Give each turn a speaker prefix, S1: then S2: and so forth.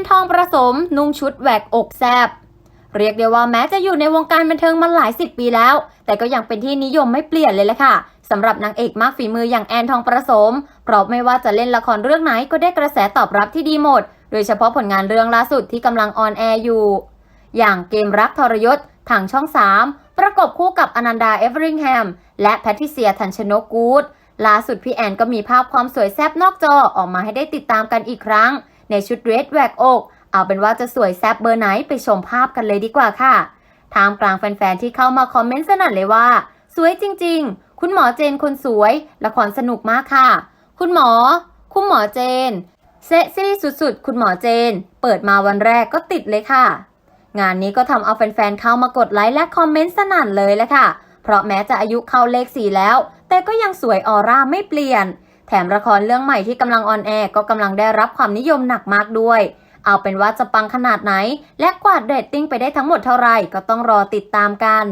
S1: อนทองประสมนุ่งชุดแหวกอกแซบเรียกได้ว่าแม้จะอยู่ในวงการบันเทิงมาหลายสิบปีแล้ว แต่ก็ยังเป็นที่นิยมไม่เปลี่ยนเลยแหละค่ะสำหรับนางเอกมากฝีมืออย่างแอนทองประสมเพราะไม่ว่าจะเล่นละครเรื่องไหนก็ได้กระแสตอบรับที่ดีหมด โดยเฉพาะผลงานเรื่องล่าสุดที่กำลังออนแอร์อยู่ อย่างเกมรักทรยศทางช่อง 3 ประกบคู่กับอนันดาเอเวอริงแฮมและแพทริเซียทันชนกกูดล่าสุดพี่แอนก็มีภาพความสวยแซ่บนอกจอออกมาให้ได้ติดตามกันอีกครั้ง ในชุดเรสแหวกอก เอาเป็นว่าจะสวยแซ่บเบอร์ไหนไปชมภาพกันเลยดีกว่าค่ะทามกลางแฟนๆที่เข้ามาคอมเมนต์สนั่นเลยว่า สวยจริง ๆ คุณหมอเจนคนสวย ละครสนุกมากค่ะ คุณหมอ คุณหมอเจนเซ็กซี่สุดๆ คุณหมอเจน เปิดมาวันแรกก็ติดเลยค่ะ งานนี้ก็ทำเอาแฟนๆเข้ามากดไลค์และคอมเมนต์สนั่นเลยแหละค่ะ เพราะแม้จะอายุเข้าเลขสี่แล้ว แต่ก็ยังสวยออร่าไม่เปลี่ยน แถมละครเรื่องใหม่ที่กำลังออนแอร์ก็กำลังได้รับความนิยมหนักมากด้วย เอาเป็นว่าจะปังขนาดไหน และกวาดเรตติ้งไปได้ทั้งหมดเท่าไหร่ก็ต้องรอติดตามกัน